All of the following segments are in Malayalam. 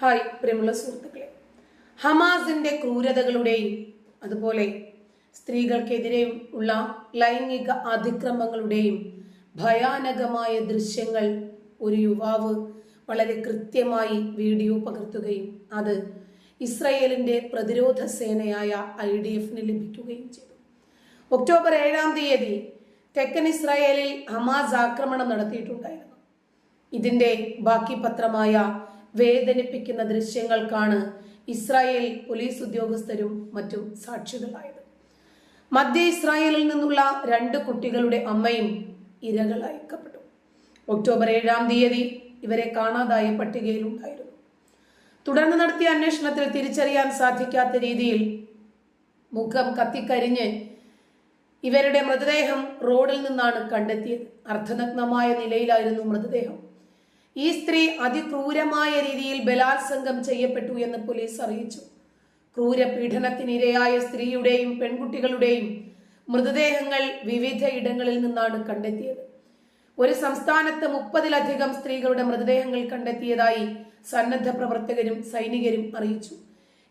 ഹായ് പ്രിയമുള്ള സുഹൃത്തുക്കളെ. ഹമാസിന്റെ ക്രൂരതകളുടെയും അതുപോലെ സ്ത്രീകൾക്കെതിരെ ഉള്ള ലൈംഗിക അതിക്രമങ്ങളുടെയും ഭയാനകമായ ദൃശ്യങ്ങൾ ഒരു യുവാവ് വളരെ കൃത്യമായി വീഡിയോ പകർത്തുകയും അത് ഇസ്രയേലിന്റെ പ്രതിരോധ സേനയായ ഐ ഡി എഫിന് ലഭിക്കുകയും ചെയ്തു. ഒക്ടോബർ ഏഴാം തീയതി തെക്കൻ ഇസ്രായേലിൽ ഹമാസ് ആക്രമണം നടത്തിയിട്ടുണ്ടായിരുന്നു. ഇതിന്റെ ബാക്കി പത്രമായ വേദനിപ്പിക്കുന്ന ദൃശ്യങ്ങൾക്കാണ് ഇസ്രായേൽ പോലീസ് ഉദ്യോഗസ്ഥരും മറ്റും സാക്ഷികളായത്. മധ്യ ഇസ്രായേലിൽ നിന്നുള്ള രണ്ട് കുട്ടികളുടെ അമ്മയും ഇരകളയക്കപ്പെട്ടു. ഒക്ടോബർ ഏഴാം തീയതി ഇവരെ കാണാതായ പട്ടികയിലുണ്ടായിരുന്നു. തുടർന്ന് നടത്തിയ അന്വേഷണത്തിൽ തിരിച്ചറിയാൻ സാധിക്കാത്ത രീതിയിൽ മുഖം കത്തിക്കരിഞ്ഞ് ഇവരുടെ മൃതദേഹം റോഡിൽ നിന്നാണ് കണ്ടെത്തിയത്. അർദ്ധനഗ്നമായ നിലയിലായിരുന്നു മൃതദേഹം. ഈ സ്ത്രീ അതിക്രൂരമായ രീതിയിൽ ബലാത്സംഗം ചെയ്യപ്പെട്ടു എന്ന് പോലീസ് അറിയിച്ചു. ക്രൂര പീഡനത്തിനിരയായ സ്ത്രീയുടെയും പെൺകുട്ടികളുടെയും മൃതദേഹങ്ങൾ വിവിധ ഇടങ്ങളിൽ നിന്നാണ് കണ്ടെത്തിയത്. ഒരു സംസ്ഥാനത്ത് മുപ്പതിലധികം സ്ത്രീകളുടെ മൃതദേഹങ്ങൾ കണ്ടെത്തിയതായി സന്നദ്ധ പ്രവർത്തകരും സൈനികരും അറിയിച്ചു.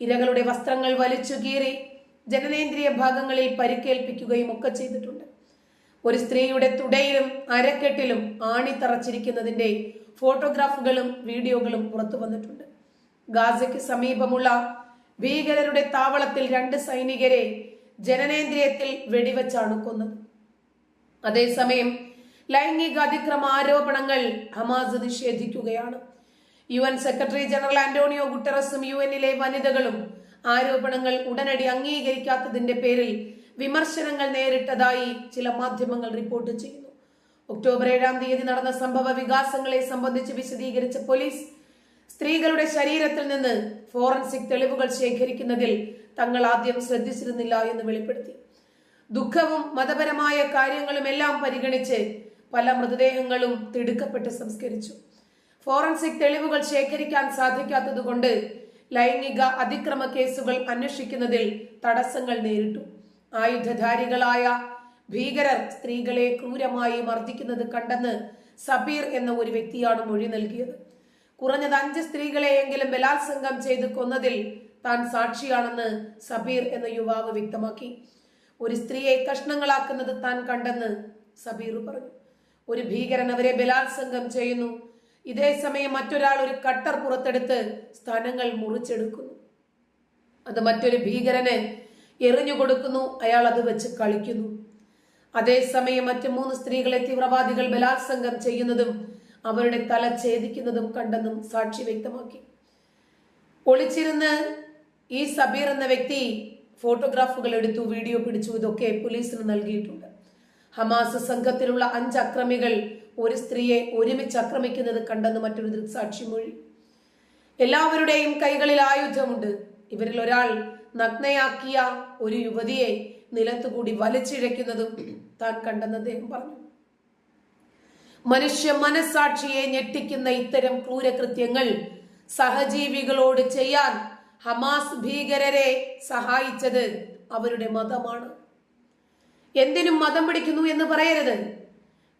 ഇരകളുടെ വസ്ത്രങ്ങൾ വലിച്ചു കീറി ജനനേന്ദ്രിയ ഭാഗങ്ങളിൽ പരിക്കേൽപ്പിക്കുകയും ഒക്കെ ചെയ്തിട്ടുണ്ട്. ഒരു സ്ത്രീയുടെ തുടയിലും അരക്കെട്ടിലും ആണി തറച്ചിരിക്കുന്നതിന്റെ ഫോട്ടോഗ്രാഫുകളും വീഡിയോകളും പുറത്തു വന്നിട്ടുണ്ട്. ഗാസയ്ക്ക് സമീപമുള്ള ഭീകരരുടെ താവളത്തിൽ രണ്ട് സൈനികരെ ജനനേന്ദ്രിയത്തിൽ വെടിവെച്ചാണ് കൊന്നത് അതേസമയം ലൈംഗിക അതിക്രമ ആരോപണങ്ങൾ ഹമാസ് നിഷേധിക്കുകയാണ്. U N secretary general Antonio ഗുട്ടറസും U എന്നിലെ വനിതകളും ആരോപണങ്ങൾ ഉടനടി അംഗീകരിക്കാത്തതിന്റെ പേരിൽ വിമർശനങ്ങൾ നേരിട്ടതായി ചില മാധ്യമങ്ങൾ റിപ്പോർട്ട് ചെയ്യുന്നു. ഒക്ടോബർ ഏഴാം തീയതി നടന്ന സംഭവ വികാസങ്ങളെ സംബന്ധിച്ച് വിശദീകരിച്ച പോലീസ് സ്ത്രീകളുടെ ശരീരത്തിൽ നിന്ന് ഫോറൻസിക് തെളിവുകൾ ശേഖരിക്കുന്നതിൽ തങ്ങൾ ആദ്യം ശ്രദ്ധിച്ചിരുന്നില്ല എന്ന് വെളിപ്പെടുത്തി. ദുഃഖവും മതപരമായ കാര്യങ്ങളും എല്ലാം പരിഗണിച്ച് പല മൃതദേഹങ്ങളും തിടുക്കപ്പെട്ട് സംസ്കരിച്ചു. ഫോറൻസിക് തെളിവുകൾ ശേഖരിക്കാൻ സാധിക്കാത്തതുകൊണ്ട് ലൈംഗിക അതിക്രമ കേസുകൾ അന്വേഷിക്കുന്നതിൽ തടസ്സങ്ങൾ നേരിട്ടു. ആയുധധാരികളായ ഭീകരർ സ്ത്രീകളെ ക്രൂരമായി മർദ്ദിക്കുന്നത് കണ്ടെന്ന് സബീർ എന്ന ഒരു വ്യക്തിയാണ് മൊഴി നൽകിയത്. കുറഞ്ഞത് അഞ്ച് സ്ത്രീകളെയെങ്കിലും ബലാത്സംഗം ചെയ്ത് കൊന്നതിൽ താൻ സാക്ഷിയാണെന്ന് സബീർ എന്ന യുവാവ് വ്യക്തമാക്കി. ഒരു സ്ത്രീയെ കഷ്ണങ്ങളാക്കുന്നത് താൻ കണ്ടെന്ന് സബീർ പറഞ്ഞു. ഒരു ഭീകരൻ അവരെ ബലാത്സംഗം ചെയ്യുന്നു. ഇതേ സമയം മറ്റൊരാൾ ഒരു കട്ടർ പുറത്തെടുത്ത് സ്ഥാനങ്ങൾ മുറിച്ചെടുക്കുന്നു. അത് മറ്റൊരു ഭീകരന് എറിഞ്ഞു കൊടുക്കുന്നു. അയാൾ അത് വെച്ച് കളിക്കുന്നു. അതേസമയം മറ്റ് മൂന്ന് സ്ത്രീകളെ തീവ്രവാദികൾ ബലാത്സംഗം ചെയ്യുന്നതും അവരുടെ തല ഛേദിക്കുന്നതും കണ്ടെന്നും സാക്ഷി വ്യക്തമാക്കി. ഒളിച്ചിരുന്ന് ഈ സബീർ എന്ന വ്യക്തി ഫോട്ടോഗ്രാഫുകൾ എടുത്തു വീഡിയോ പിടിച്ചു ഇതൊക്കെ പോലീസിന് നൽകിയിട്ടുണ്ട്. ഹമാസ് സംഘത്തിലുള്ള അഞ്ച് അക്രമികൾ ഒരു സ്ത്രീയെ ഒരുമിച്ച് ആക്രമിക്കുന്നത് കണ്ടെന്ന് മറ്റൊരു ദൃക്സാക്ഷി മൊഴി. എല്ലാവരുടെയും കൈകളിൽ ആയുധമുണ്ട്. ഇവരിൽ ഒരാൾ നഗ്നയാക്കിയ ഒരു യുവതിയെ നിലത്തുകൂടി വലിച്ചിഴയ്ക്കുന്നതും താൻ കണ്ടെന്ന് അദ്ദേഹം പറഞ്ഞു. മനുഷ്യ മനസാക്ഷിയെ ഞെട്ടിക്കുന്ന ഇത്തരം ക്രൂരകൃത്യങ്ങൾ സഹജീവികളോട് ചെയ്യാൻ ഹമാസ് ഭീകരരെ സഹായിച്ചത് അവരുടെ മതമാണ്. എന്തിനും മതം പിടിക്കുന്നു എന്ന് പറയരുത്.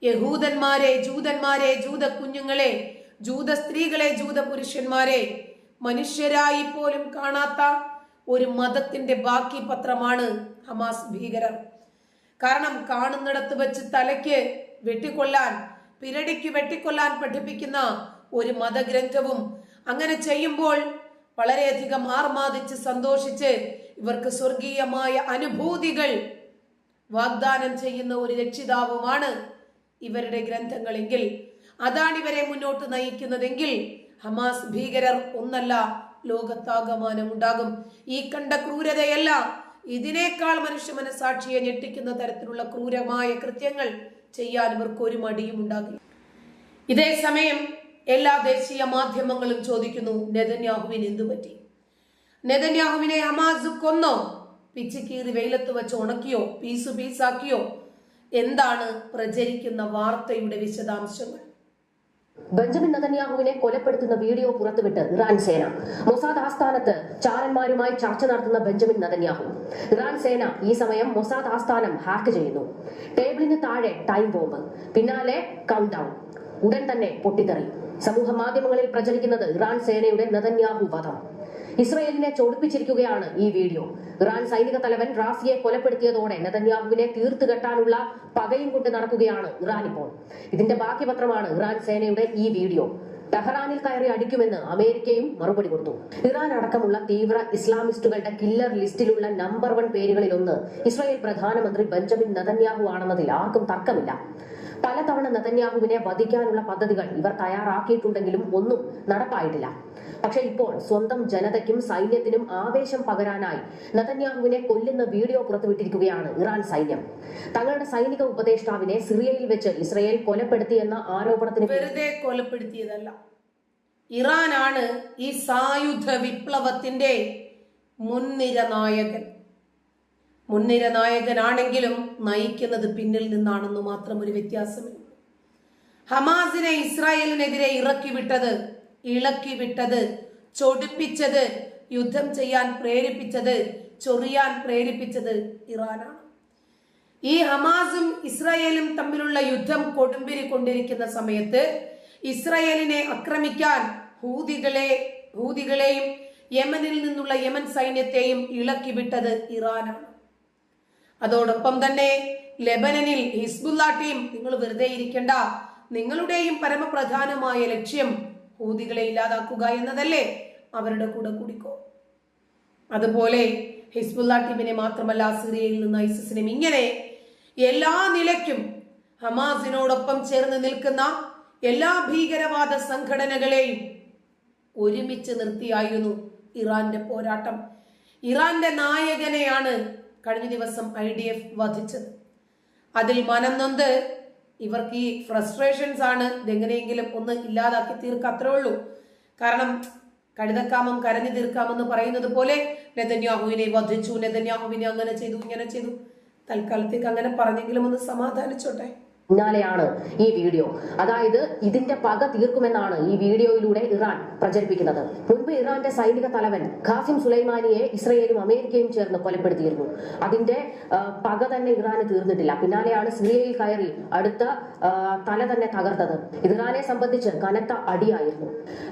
യഹൂദന്മാരെ ജൂതന്മാരെ ജൂത കുഞ്ഞുങ്ങളെ ജൂത സ്ത്രീകളെ ജൂത പുരുഷന്മാരെ മനുഷ്യരായി പോലും കാണാത്ത ഒരു മതത്തിന്റെ ബാക്കി പത്രമാണ് ഹമാസ് ഭീകരർ. കാരണം കാണുന്നിടത്ത് വെച്ച് തലയ്ക്ക് വെട്ടിക്കൊല്ലാൻ പിരടിക്ക് വെട്ടിക്കൊല്ലാൻ പഠിപ്പിക്കുന്ന ഒരു മതഗ്രന്ഥവും അങ്ങനെ ചെയ്യുമ്പോൾ വളരെയധികം ആർമാദിച്ച് സന്തോഷിച്ച് ഇവർക്ക് സ്വർഗീയമായ അനുഭൂതികൾ വാഗ്ദാനം ചെയ്യുന്ന ഒരു രക്ഷിതാവുമാണ് ഇവരുടെ ഗ്രന്ഥങ്ങളെങ്കിൽ. അതാണ് ഇവരെ മുന്നോട്ട് നയിക്കുന്നതെങ്കിൽ ഹമാസ് ഭീകരർ ഒന്നല്ല ലോകത്താകമാനം ഉണ്ടാകും ഈ കണ്ട ക്രൂരതയല്ല ഇതിനേക്കാൾ മനുഷ്യ മനസാക്ഷിയെ ഞെട്ടിക്കുന്ന തരത്തിലുള്ള ക്രൂരമായ കൃത്യങ്ങൾ ചെയ്യാൻ ഇവർക്ക് ഒരു മടിയും ഉണ്ടാകില്ല. ഇതേ സമയം എല്ലാ ദേശീയ മാധ്യമങ്ങളും ചോദിക്കുന്നു നെതന്യാഹുവിന് എന്തു പറ്റി? നെതന്യാഹുവിനെ ഹമാസ് കൊന്നോ? പിച്ചിക്കീറി വെയിലത്ത് വെച്ച് ഉണക്കിയോ? പീസു പീസാക്കിയോ? എന്താണ് പ്രചരിക്കുന്ന വാർത്തയുടെ വിശദാംശങ്ങൾ? ബെഞ്ചമിൻ നതന്യാഹുവിനെ കൊലപ്പെടുത്തുന്ന വീഡിയോ പുറത്തുവിട്ട് ഇറാൻ സേന. മൊസാദ് ആസ്ഥാനത്ത് ചാരന്മാരുമായി ചർച്ച നടത്തുന്ന ബെഞ്ചമിൻ നതന്യാഹു. ഇറാൻ സേന ഈ സമയം മൊസാദ് ആസ്ഥാനം ഹാക്ക് ചെയ്യുന്നു. ടേബിളിന് താഴെ ടൈം ബോംബ് പിന്നാലെ കൗണ്ട് ഡൗൺ ഉടൻ തന്നെ പൊട്ടിത്തെറി. സമൂഹ മാധ്യമങ്ങളിൽ പ്രചരിക്കുന്നത് ഇറാൻ സേനയുടെ നദന്യാഹു വധം. ഇസ്രയേലിനെ ചൊടിപ്പിച്ചിരിക്കുകയാണ് ഈ വീഡിയോ. ഇറാൻ സൈനിക തലവൻ റാസിയെ കൊലപ്പെടുത്തിയതോടെ നെതന്യാഹുവിനെ തീർത്തു കെട്ടാനുള്ള പകയും കൊണ്ട് നടക്കുകയാണ് ഇറാൻ ഇപ്പോൾ. ഇതിന്റെ ബാക്കിപത്രമാണ് ഇറാൻ സേനയുടെ ഈ വീഡിയോ. ടെഹ്റാനിൽ കയറി അടിക്കുമെന്ന് അമേരിക്കയും മറുപടി കൊടുത്തു. ഇറാൻ അടക്കമുള്ള തീവ്ര ഇസ്ലാമിസ്റ്റുകളുടെ കില്ലർ ലിസ്റ്റിലുള്ള നമ്പർ വൺ പേരുകളിലൊന്ന് ഇസ്രായേൽ പ്രധാനമന്ത്രി ബെഞ്ചമിൻ നതന്യാഹു ആണെന്നതിൽ ആർക്കും തർക്കമില്ല. പലതവണ നെതന്യാഹുവിനെ വധിക്കാനുള്ള പദ്ധതികൾ ഇവർ തയ്യാറാക്കിയിട്ടുണ്ടെങ്കിലും ഒന്നും നടപ്പായിട്ടില്ല. പക്ഷേ ഇപ്പോൾ സ്വന്തം ജനതയ്ക്കും സൈന്യത്തിനും ആവേശം പകരാനായി നെതന്യാഹുവിനെ കൊല്ലുന്ന വീഡിയോ പുറത്തുവിട്ടിരിക്കുകയാണ് ഇറാൻ സൈന്യം. തങ്ങളുടെ സൈനിക ഉപദേഷ്ടാവിനെ സിറിയയിൽ വെച്ച് ഇസ്രയേൽ കൊലപ്പെടുത്തിയെന്ന ആരോപണത്തിന് വെറുതെ കൊലപ്പെടുത്തിയതല്ല. ഇറാനാണ് ഈ സായുധ വിപ്ലവത്തിന്റെ മുൻനിര നായകൻ. മുൻനിര നായകനാണെങ്കിലും നയിക്കുന്നത് പിന്നിൽ നിന്നാണെന്ന് മാത്രം ഒരു വ്യത്യാസമേ. ഹമാസിനെ ഇസ്രായേലിനെതിരെ ഇറക്കി വിട്ടത് ഇളക്കി വിട്ടത് ചൊടിപ്പിച്ചത് യുദ്ധം ചെയ്യാൻ പ്രേരിപ്പിച്ചത് ചൊറിയാൻ പ്രേരിപ്പിച്ചത് ഇറാനാണ് ഈ ഹമാസും ഇസ്രായേലും തമ്മിലുള്ള യുദ്ധം കൊടുമ്പിരി കൊണ്ടിരിക്കുന്ന സമയത്ത് ഇസ്രായേലിനെ ആക്രമിക്കാൻ ഹൂതികളെ ഹൂതികളെയും യമനിൽ നിന്നുള്ള യമൻ സൈന്യത്തെയും ഇളക്കി വിട്ടത് ഇറാനാണ് അതോടൊപ്പം തന്നെ ലെബനനിൽ ഹിസ്ബുല്ല ടീം നിങ്ങൾ വെറുതെ ഇരിക്കണ്ട. നിങ്ങളുടെയും പരമപ്രധാനമായ ലക്ഷ്യം ഹൂതികളെ ഇല്ലാതാക്കുക എന്നതല്ലേ? അവരുടെ കൂടെ കൂടിക്കോ. അതുപോലെ ഹിസ്ബുല്ല ടീമിനെ മാത്രമല്ല സിറിയയിൽ നിന്ന് ഐസിസിനും ഇങ്ങനെ എല്ലാ നിലയ്ക്കും ഹമാസിനോടൊപ്പം ചേർന്ന് നിൽക്കുന്ന എല്ലാ ഭീകരവാദ സംഘടനകളെയും ഒരുമിച്ച് നിർത്തിയായിരുന്നു ഇറാന്റെ പോരാട്ടം. ഇറാന്റെ നായകനെയാണ് കഴിഞ്ഞ ദിവസം ഐ ഡി എഫ് വധിച്ചത് അതിൽ മനം നൊന്ത് ഇവർക്ക് ഈ ഫ്രസ്ട്രേഷൻസ് ആണ്. ഇതെങ്ങനെയെങ്കിലും ഒന്ന് ഇല്ലാതാക്കി തീർക്കുക അത്രേ ഉള്ളൂ. കാരണം കഴുതക്കാമം കരഞ്ഞു തീർക്കാമെന്ന് പറയുന്നത് പോലെ നെതന്യാഹുവിനെ വധിച്ചു. നെതന്യാഹുവിനെ അങ്ങനെ ചെയ്തു ഇങ്ങനെ ചെയ്തു. തൽക്കാലത്തേക്ക് അങ്ങനെ പറഞ്ഞെങ്കിലും ഒന്ന് സമാധാനിച്ചോട്ടെ. പിന്നാലെയാണ് ഈ വീഡിയോ. അതായത് ഇതിന്റെ പക തീർക്കുമെന്നാണ് ഈ വീഡിയോയിലൂടെ ഇറാൻ പ്രചരിപ്പിക്കുന്നത്. മുൻപ് ഇറാന്റെ സൈനിക തലവൻ ഖാസിം സുലൈമാനിയെ ഇസ്രയേലും അമേരിക്കയും ചേർന്ന് കൊലപ്പെടുത്തിയിരുന്നു. അതിന്റെ പക തന്നെ ഇറാന് തീർന്നിട്ടില്ല. പിന്നാലെയാണ് സിറിയയിൽ കയറി അടുത്ത തല തന്നെ തകർത്തത്. ഇറാനെ സംബന്ധിച്ച് കനത്ത അടിയായിരുന്നു.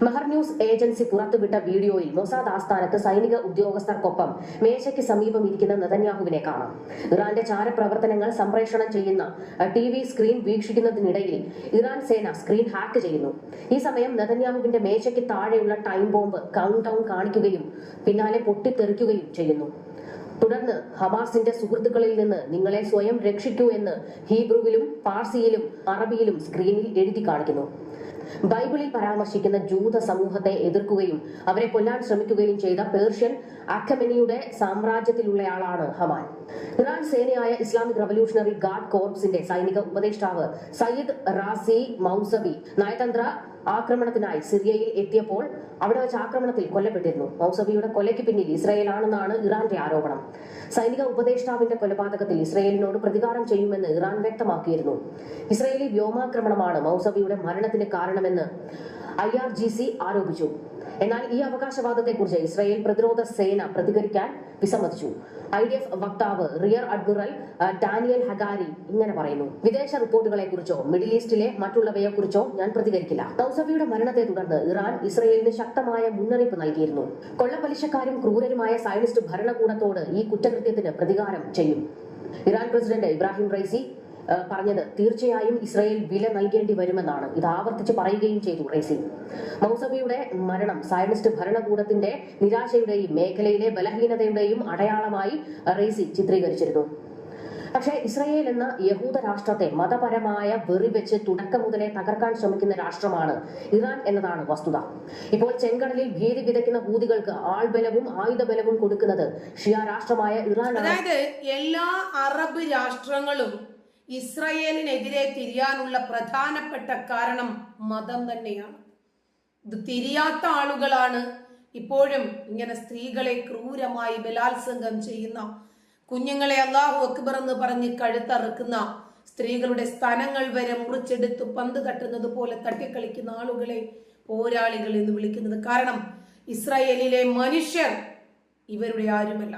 മെഹർ ന്യൂസ് ഏജൻസി പുറത്തുവിട്ട വീഡിയോയിൽ മൊസാദ് ആസ്ഥാനത്ത് സൈനിക ഉദ്യോഗസ്ഥർക്കൊപ്പം മേശയ്ക്ക് സമീപം ഇരിക്കുന്ന നെതന്യാഹുവിനെ കാണാം. ഇറാന്റെ ചാരപ്രവർത്തനങ്ങൾ സംപ്രേഷണം ചെയ്യുന്ന ടി വി സ്ക്രീൻ വീക്ഷിക്കുന്നതിനിടയിൽ ഇറാൻ സേന സ്ക്രീൻ ഹാക്ക് ചെയ്യുന്നു. ഈ സമയം നെതന്യാഹുവിന്റെ മേശയ്ക്ക് താഴെയുള്ള ടൈം ബോംബ് കൗണ്ട് ഡൗൺ കാണിക്കുകയും പിന്നാലെ പൊട്ടിത്തെറിക്കുകയും ചെയ്യുന്നു. തുടർന്ന് ഹമാസിന്റെ സുഹൃത്തുക്കളിൽ നിന്ന് നിങ്ങളെ സ്വയം രക്ഷിക്കൂ എന്ന് ഹീബ്രുവിലും പാർസിയിലും അറബിയിലും സ്ക്രീനിൽ എഴുതി കാണിക്കുന്നു. ബൈബിളിൽ പരാമർശിക്കുന്ന ജൂത സമൂഹത്തെ എതിർക്കുകയും അവരെ കൊല്ലാൻ ശ്രമിക്കുകയും ചെയ്ത പേർഷ്യൻ അഖമനിയുടെ സാമ്രാജ്യത്തിലുള്ളയാളാണ് ഹമാൻ ഇറാൻ സേനയായ ഇസ്ലാമിക് റവല്യൂഷണറി ഗാർഡ് കോർപ്സിന്റെ സൈനിക ഉപദേഷ്ടാവ് സയ്യിദ് റാസി മൗസബി നയതന്ത്ര ആക്രമണത്തിനായി സിറിയയിൽ എത്തിയപ്പോൾ അവിടെ വെച്ച് ആക്രമണത്തിൽ കൊല്ലപ്പെട്ടിരുന്നു. മൗസബിയുടെ കൊലയ്ക്ക് പിന്നിൽ ഇസ്രയേലാണെന്നാണ് ഇറാന്റെ ആരോപണം. സൈനിക ഉപദേഷ്ടാവിന്റെ കൊലപാതകത്തിൽ ഇസ്രയേലിനോട് പ്രതികാരം ചെയ്യുമെന്ന് ഇറാൻ വ്യക്തമാക്കിയിരുന്നു. ഇസ്രയേലി വ്യോമാക്രമണമാണ് മൗസബിയുടെ മരണത്തിന് കാരണമെന്ന് ഐ ആർ ജി സി ആരോപിച്ചു. എന്നാൽ ഈ അവകാശവാദത്തെക്കുറിച്ച് ഇസ്രായേൽ പ്രതിരോധ സേന പ്രതികരിക്കാൻ വിസമ്മതിച്ചു. ഐ ഡി എഫ് വക്താവ് റിയർ അഡ്മിറൽ ഡാനിയൽ ഹഗാരി ഇങ്ങനെ പറയുന്നു. വിദേശ റിപ്പോർട്ടുകളെ കുറിച്ചോ മിഡിൽ ഈസ്റ്റിലെ മറ്റുള്ളവയെ കുറിച്ചോ ഞാൻ പ്രതികരിക്കില്ല. തൗസഫിയുടെ മരണത്തെ തുടർന്ന് ഇറാൻ ഇസ്രയേലിന് ശക്തമായ മുന്നറിയിപ്പ് നൽകിയിരുന്നു. കൊള്ളപ്പലിശക്കാരും ക്രൂരരുമായ സയനിസ്റ്റ് ഭരണകൂടത്തോട് ഈ കുറ്റകൃത്യത്തിന് പ്രതികാരം ചെയ്യും. ഇറാൻ പ്രസിഡന്റ് ഇബ്രാഹിം റൈസി പറഞ്ഞത്. തീർച്ചയായും ഇസ്രയേൽ വില നൽകേണ്ടി വരുമെന്നാണ്. ഇത് ആവർത്തിച്ച് പറയുകയും ചെയ്തു റേസി മൗസബിയുടെ മരണം സയനിസ്റ്റ് ഭരണകൂടത്തിന്റെ നിരാശയുടെയും മേഖലയിലെ ബലഹീനതയുടെയും അടയാളമായി റേസി ചിത്രീകരിച്ചിരുന്നു. പക്ഷേ ഇസ്രയേൽ എന്ന യഹൂദ രാഷ്ട്രത്തെ മതപരമായ വെറി വെച്ച് തുടക്കം മുതലേ തകർക്കാൻ ശ്രമിക്കുന്ന രാഷ്ട്രമാണ് ഇറാൻ എന്നതാണ് വസ്തുത. ഇപ്പോൾ ചെങ്കടലിൽ ഭീതി വിതയ്ക്കുന്ന ഹൂതികൾക്ക് ആൾബലവും ആയുധബലവും കൊടുക്കുന്നത് ഷിയ രാഷ്ട്രമായ ഇറാൻ അതായത് എല്ലാ അറബ് രാഷ്ട്രങ്ങളും ഇസ്രയേലിനെതിരെ തിരിയാനുള്ള പ്രധാനപ്പെട്ട കാരണം മതം തന്നെയാണ്. ഇത് തിരിയാത്ത ആളുകളാണ് ഇപ്പോഴും ഇങ്ങനെ സ്ത്രീകളെ ക്രൂരമായി ബലാത്സംഗം ചെയ്യുന്ന കുഞ്ഞുങ്ങളെ അള്ളാഹു അക്ബർ എന്ന് പറഞ്ഞ് കഴുത്തറുക്കുന്ന സ്ത്രീകളുടെ സ്ഥലങ്ങൾ വരെ മുറിച്ചെടുത്ത് പന്ത് തട്ടുന്നത് പോലെ തട്ടിക്കളിക്കുന്ന ആളുകളെ പോരാളികൾ എന്ന് വിളിക്കുന്നത് കാരണം ഇസ്രായേലിലെ മനുഷ്യർ ഇവരുടെ ആരുമല്ല.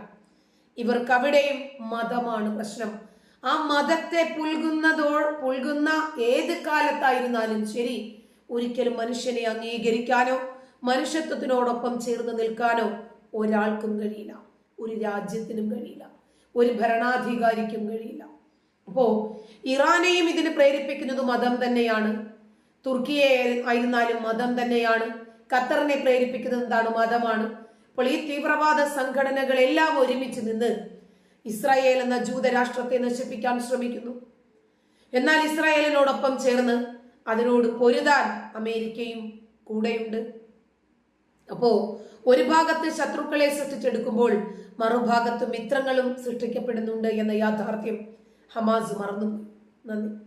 ഇവർക്ക് അവിടെയും മതമാണ് പ്രശ്നം. ആ മതത്തെ പുൽകുന്നതോ പുൽകുന്ന ഏത് കാലത്തായിരുന്നാലും ശരി ഒരിക്കലും മനുഷ്യനെ അംഗീകരിക്കാനോ മനുഷ്യത്വത്തിനോടൊപ്പം ചേർന്ന് നിൽക്കാനോ ഒരാൾക്കും കഴിയില്ല. ഒരു രാജ്യത്തിനും കഴിയില്ല. ഒരു ഭരണാധികാരിക്കും കഴിയില്ല. അപ്പോ ഇറാനെയും ഇതിന് പ്രേരിപ്പിക്കുന്നത് മതം തന്നെയാണ്. തുർക്കിയെ ആയിരുന്നാലും മതം തന്നെയാണ്. ഖത്തറിനെ പ്രേരിപ്പിക്കുന്നത് എന്താണ് മതമാണ്. അപ്പോൾ ഈ തീവ്രവാദ സംഘടനകളെല്ലാം ഒരുമിച്ച് നിന്ന് ഇസ്രായേൽ എന്ന ജൂതരാഷ്ട്രത്തെ നശിപ്പിക്കാൻ ശ്രമിക്കുന്നു. എന്നാൽ ഇസ്രായേലിനോടൊപ്പം ചേർന്ന് അതിനോട് പൊരുതാൻ അമേരിക്കയും കൂടെയുണ്ട്. അപ്പോ ഒരു ഭാഗത്ത് ശത്രുക്കളെ സൃഷ്ടിച്ചെടുക്കുമ്പോൾ മറുഭാഗത്ത് മിത്രങ്ങളും സൃഷ്ടിക്കപ്പെടുന്നുണ്ട് എന്ന യാഥാർത്ഥ്യം ഹമാസ് മറന്നു. നന്ദി.